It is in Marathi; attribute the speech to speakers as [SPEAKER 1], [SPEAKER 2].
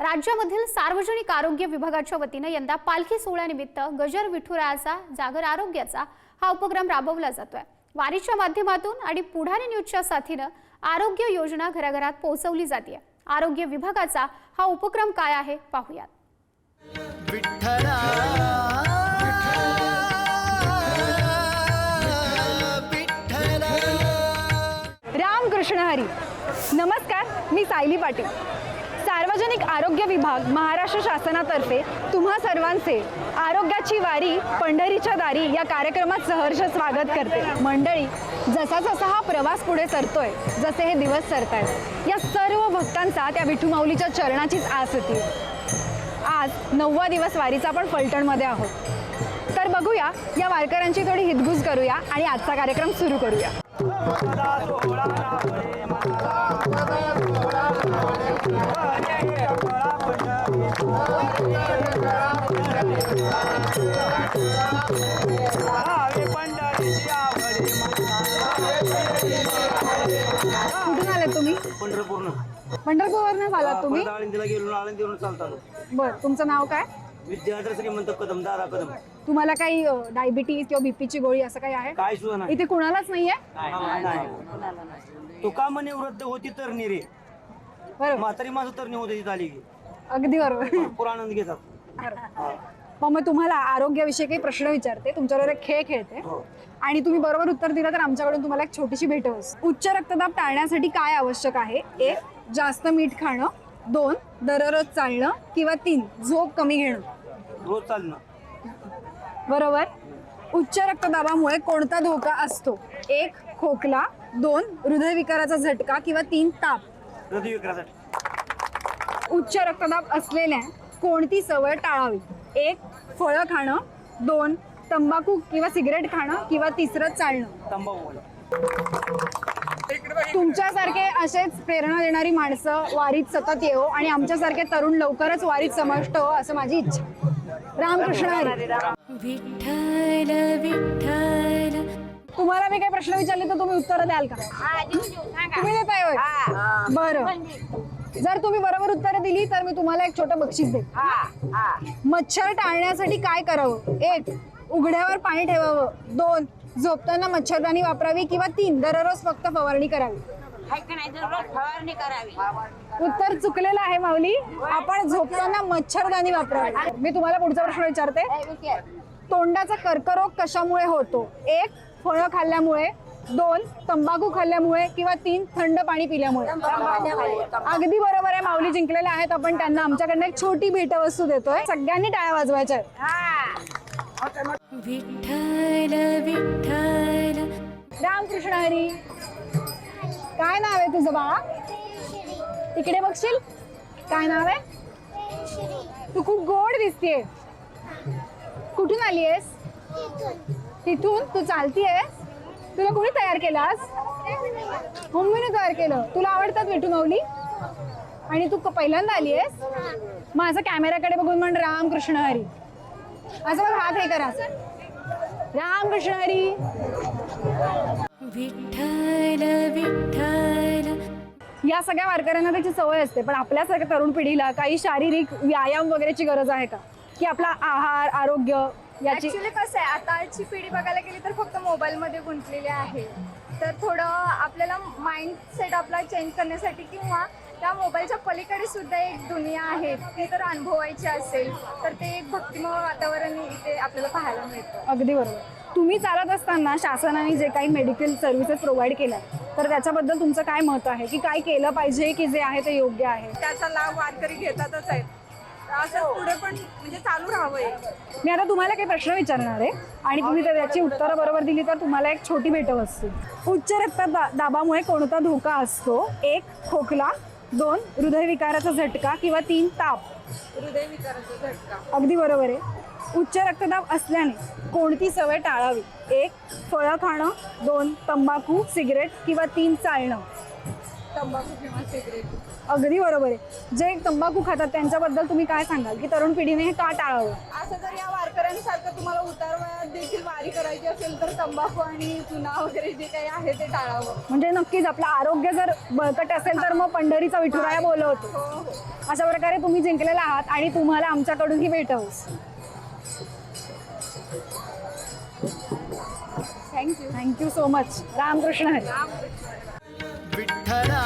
[SPEAKER 1] राज्यामधील सार्वजनिक आरोग्य विभागाच्या वतीनं यंदा पालखी सोहळ्यानिमित्त गजर विठुरायाचा जागर आरोग्याचा हा उपक्रम राबवला जातोय. वारीच्या माध्यमातून आणि पुढारी न्यूजच्या साथीनं आरोग्य योजना घराघरात पोहोचवली जाते आरोग्य विभागाचा हा उपक्रम काय आहे पाहूयात.
[SPEAKER 2] रामकृष्ण हरी. नमस्कार मी सायली पाटील. सार्वजनिक आरोग्य विभाग महाराष्ट्र शासनातर्फे तुम्हा सर्वांचे आरोग्याची वारी पंढरीच्या दारी या कार्यक्रमात सहर्ष स्वागत करते. मंडळी जसा जसा हा प्रवास पुढे सरतोय जसे हे दिवस सरतायत. या सर्व भक्तांचा त्या विठू माऊलीच्या चरणाचीच आस होती. आज नववा दिवस वारीचा आपण फलटणमध्ये आहोत. तर बघूया या वारकऱ्यांची थोडी हितगुज करूया आणि आजचा कार्यक्रम सुरू करूया. कुठून आलात तुम्ही?
[SPEAKER 3] पंढरपूरनं
[SPEAKER 2] पंढरपूरवरनं आलात तुम्ही?
[SPEAKER 3] परत आळंदीला गेलो आळंदीवरून चालतालो
[SPEAKER 2] बर तुमचं नाव काय?
[SPEAKER 3] विद्यार्थी श्रीमंत कदम दादा कदम.
[SPEAKER 2] तुम्हाला काही डायबिटीज किंवा बीपीची गोळी असं काही आहे?
[SPEAKER 3] काय सुद्धा नाही.
[SPEAKER 2] इथे कुणालाच नाहीये?
[SPEAKER 3] नाही. तू का म्हणे वृद्ध होती तर रे
[SPEAKER 2] बरोबर
[SPEAKER 3] म्हातारी माणसं तर होती तिथं आली की.
[SPEAKER 2] अगदी बरोबर.
[SPEAKER 3] भरपूर आनंद घेतात.
[SPEAKER 2] मग मग तुम्हाला आरोग्याविषयी काही प्रश्न विचारते. तुमच्याबरोबर एक खेळ खेळते.
[SPEAKER 3] हो.
[SPEAKER 2] आणि तुम्ही बरोबर उत्तर दिलं तर आमच्याकडून तुम्हाला एक छोटीशी भेट होईल. उच्च रक्तदाब टाळण्यासाठी काय आवश्यक आहे? एक जास्त मीठ खाणं. दोन दररोज चालणं. किंवा तीन झोप कमी घेणं.
[SPEAKER 3] रोज चालणं.
[SPEAKER 2] बरोबर? उच्च रक्तदाबामुळे कोणता धोका असतो? एक खोकला. दोन हृदयविकाराचा झटका. किंवा तीन ताप. उच्च रक्तदाब असलेल्या कोणती सवय टाळावी? एक फळं खाणं. दोन तंबाखू किंवा सिगरेट खाणं किंवा तिसरं चालणं.
[SPEAKER 3] तंबाखू
[SPEAKER 2] तुमच्यासारखे असेच प्रेरणा देणारी माणसं वारीत सतत येऊ आणि आमच्यासारखे तरुण लवकरच वारीत समाविष्ट हो असं माझी इच्छा. रामकृष्ण हरी.
[SPEAKER 4] विठ्ठल विठ्ठल.
[SPEAKER 2] मी काही प्रश्न विचारले तर तुम्ही उत्तर द्याल का? तुम्ही देताय होय? बरं. जर तुम्ही बरोबर उत्तर दिली तर मी तुम्हाला एक छोटं बक्षीस देईन. मच्छर टाळण्यासाठी काय करावं? एक उघड्यावर पाणी ठेवावं. दोन झोपताना मच्छरदाणी वापरावी किंवा तीन दररोज फक्त फवारणी करावी.
[SPEAKER 4] फवारणी करावी.
[SPEAKER 2] उत्तर चुकलेलं आहे माऊली. आपण झोपताना मच्छरदाणी वापरावी. मी तुम्हाला पुढचा प्रश्न विचारते. तोंडाचा कर्करोग कशामुळे होतो? एक फळं खाल्ल्यामुळे दोन तंबाखू खाल्ल्यामुळे किंवा तीन थंड पाणी पिल्यामुळे. अगदी बरोबर आहे माऊली जिंकलेले आहेत. आपण त्यांना आमच्याकडनं एक छोटी भेटवस्तू देतोय. सगळ्यांनी टाळ्या वाजवायच्या.
[SPEAKER 4] विठ्ठल विठ्ठल.
[SPEAKER 2] रामकृष्ण हरी. काय नाव आहे तुझं बाळा? तिकडे बघशील? काय नाव आहे? तू खूप गोड दिसतेय. कुठून आली आहेस तिथून तू चालतीयस तुला कोणी तयार केलं आज? मम्मीने तयार केलं. तुला आवडतात विठू माऊली? आणि तू पहिल्यांदा आली आहेस माझं कॅमेराकडे बघून म्हण रामकृष्ण हरी. असं बघ हात हे करा. रामकृष्ण हरी.
[SPEAKER 4] विठ्ठल विठ्ठल.
[SPEAKER 2] या सगळ्या वारकऱ्यांना त्याची सवय असते पण आपल्यासारख्या तरुण पिढीला काही शारीरिक व्यायाम वगैरेची गरज आहे का? की आपला आहार आरोग्य याची
[SPEAKER 5] ऍक्च्युली कसं आहे आताची पिढी बघायला गेली तर फक्त मोबाईलमध्ये गुंतलेली आहे. तर थोडं आपल्याला माइंडसेट आपला चेंज करण्यासाठी किंवा त्या मोबाईलच्या पलीकडे सुद्धा एक दुनिया आहे ती तर अनुभवायची असेल तर ते एक भक्तिमय वातावरण इथे आपल्याला पाहायला मिळतं.
[SPEAKER 2] अगदी बरोबर. तुम्ही चालत असताना शासनाने जे काही मेडिकल सर्व्हिसेस प्रोव्हाइड केल्या तर त्याच्याबद्दल तुमचं काय मत आहे? की काय केलं पाहिजे की जे आहे ते योग्य आहे?
[SPEAKER 5] त्याचा लाभ वारकरी घेतातच आहेत. पुढे पण म्हणजे चालू राहावं
[SPEAKER 2] मी आता तुम्हाला काही प्रश्न विचारणार आहे आणि तुम्ही तर त्याची उत्तरं बरोबर दिली तर तुम्हाला एक छोटी भेटवस्तू उच्च रक्तदा- दाबामुळे कोणता धोका असतो? एक खोकला. दोन हृदयविकाराचा झटका किंवा तीन ताप.
[SPEAKER 5] हृदयविकाराचा झटका.
[SPEAKER 2] अगदी बरोबर आहे. उच्च रक्तदाब असल्याने कोणती सवय टाळावी? एक फळं खाणं. दोन तंबाखू सिगरेट किंवा तीन चालणं.
[SPEAKER 5] तंबाखू किंवा सिगरेट.
[SPEAKER 2] अगदी बरोबर आहे. जे तंबाखू खातात त्यांच्याबद्दल तुम्ही काय सांगाल? की तरुण पिढीने हे का टाळावं?
[SPEAKER 5] असं जर या वार वारकऱ्यांसारखं तुम्हाला उतार वयात देखील वारी करायची असेल तर तंबाखू आणि चुना वगैरे जे काही आहे ते टाळावं.
[SPEAKER 2] म्हणजे नक्कीच आपलं आरोग्य जर बळकट असेल तर मग पंढरीचा विठुराया बोलवतो.
[SPEAKER 5] हो हो.
[SPEAKER 2] अशा प्रकारे तुम्ही जिंकलेला आहात आणि तुम्हाला आमच्याकडून ही भेट house
[SPEAKER 5] thank you
[SPEAKER 2] thank you so much Ramkrishna Hari.
[SPEAKER 6] Vitthala